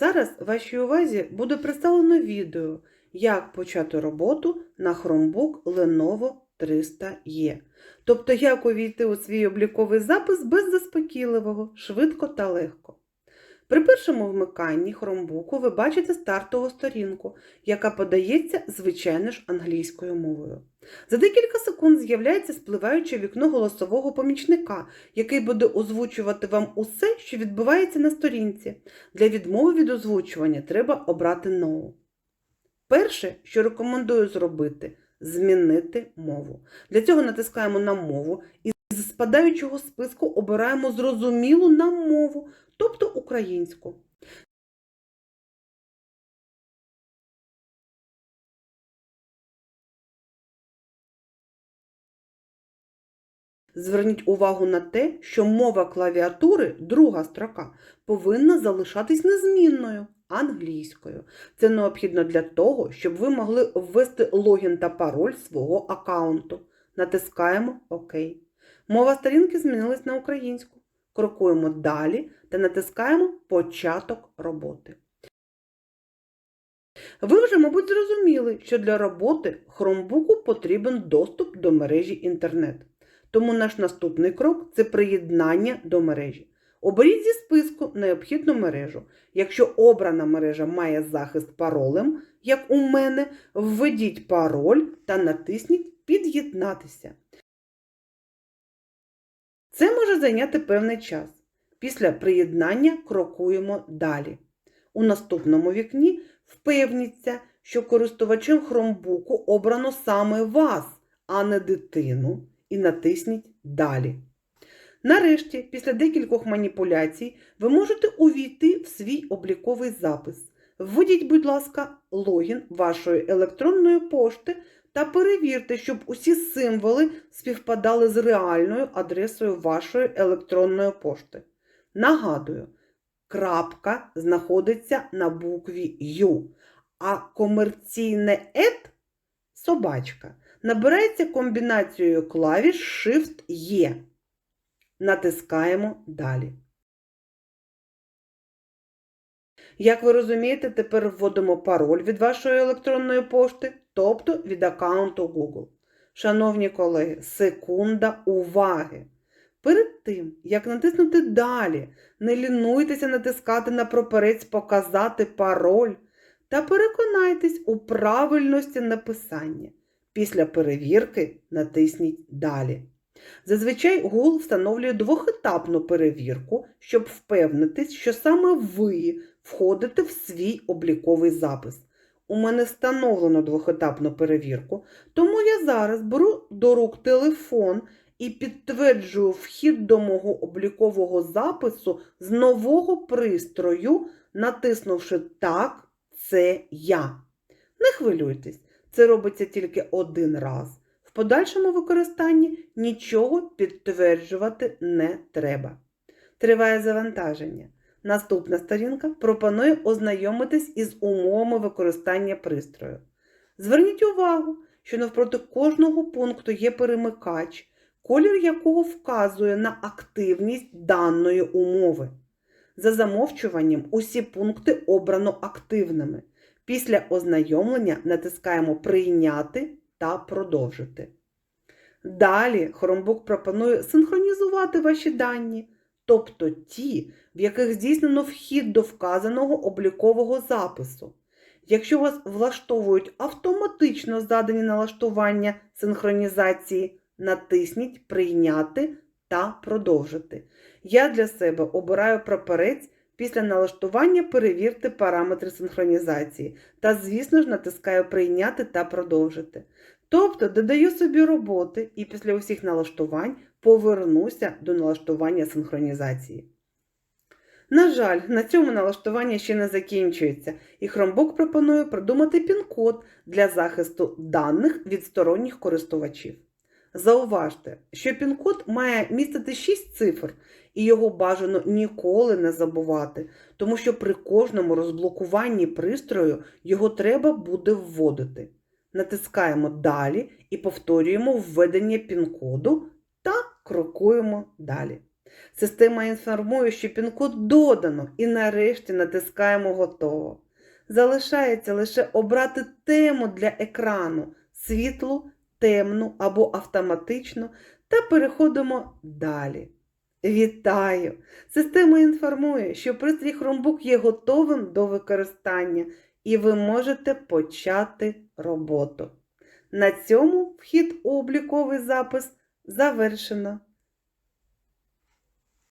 Зараз вашій увазі буде представлено відео, як почати роботу на Chromebook Lenovo 300E. Тобто, як увійти у свій обліковий запис без заспокійливого, швидко та легко. При першому вмиканні Chromebook ви бачите стартову сторінку, яка подається, звичайно ж, англійською мовою. За декілька секунд з'являється спливаюче вікно голосового помічника, який буде озвучувати вам усе, що відбувається на сторінці. Для відмови від озвучування треба обрати No. Перше, що рекомендую зробити, змінити мову. Для цього натискаємо на мову і з спадаючого списку обираємо зрозумілу нам мову, тобто українську. Зверніть увагу на те, що мова клавіатури, друга строка, повинна залишатись незмінною англійською. Це необхідно для того, щоб ви могли ввести логін та пароль свого аккаунту. Натискаємо ОК. Мова сторінки змінилась на українську. Крокуємо далі та натискаємо Початок роботи. Ви вже, мабуть, зрозуміли, що для роботи Chromebook потрібен доступ до мережі інтернет. Тому наш наступний крок це приєднання до мережі. Оберіть зі списку необхідну мережу. Якщо обрана мережа має захист паролем, як у мене, введіть пароль та натисніть Під'єднатися. Це може зайняти певний час. Після приєднання крокуємо далі. У наступному вікні впевніться, що користувачем Chromebook обрано саме вас, а не дитину, і натисніть Далі. Нарешті, після декількох маніпуляцій, ви можете увійти в свій обліковий запис. Введіть, будь ласка, логін вашої електронної пошти та перевірте, щоб усі символи співпадали з реальною адресою вашої електронної пошти. Нагадую, крапка знаходиться на букві Ю, а комерційне ет собачка набирається комбінацією клавіш Shift-E. Натискаємо Далі. Як ви розумієте, тепер вводимо пароль від вашої електронної пошти, тобто від аккаунту Google. Шановні колеги, секунда уваги! Перед тим, як натиснути Далі, не лінуйтеся натискати на проперець Показати пароль та переконайтесь у правильності написання. Після перевірки натисніть Далі. Зазвичай Google встановлює двохетапну перевірку, щоб впевнитись, що саме ви входите в свій обліковий запис. У мене встановлено двохетапну перевірку, тому я зараз беру до рук телефон і підтверджую вхід до мого облікового запису з нового пристрою, натиснувши Так, це я. Не хвилюйтесь, це робиться тільки один раз. В подальшому використанні нічого підтверджувати не треба. Триває завантаження. Наступна сторінка пропонує ознайомитись із умовами використання пристрою. Зверніть увагу, що навпроти кожного пункту є перемикач, колір якого вказує на активність даної умови. За замовчуванням усі пункти обрано активними. Після ознайомлення натискаємо Прийняти та продовжити. Далі Chromebook пропонує синхронізувати ваші дані, тобто ті, в яких здійснено вхід до вказаного облікового запису. Якщо вас влаштовують автоматично задані налаштування синхронізації, натисніть Прийняти та продовжити. Я для себе обираю прапорець. Після налаштування перевірте параметри синхронізації та, звісно ж, натискаю Прийняти та продовжити. Тобто додаю собі роботи і після усіх налаштувань повернуся до налаштування синхронізації. На жаль, на цьому налаштування ще не закінчується, і Chromebook пропонує придумати пін-код для захисту даних від сторонніх користувачів. Зауважте, що пін-код має містити 6 цифр, і його бажано ніколи не забувати, тому що при кожному розблокуванні пристрою його треба буде вводити. Натискаємо Далі і повторюємо введення пін-коду крокуємо далі. Система інформує, що пін-код додано, і нарешті натискаємо Готово. Залишається лише обрати тему для екрану світлу, темну або автоматичну та переходимо далі. Вітаю! Система інформує, що пристрій Chromebook є готовим до використання і ви можете почати роботу. На цьому вхід у обліковий запис завершено.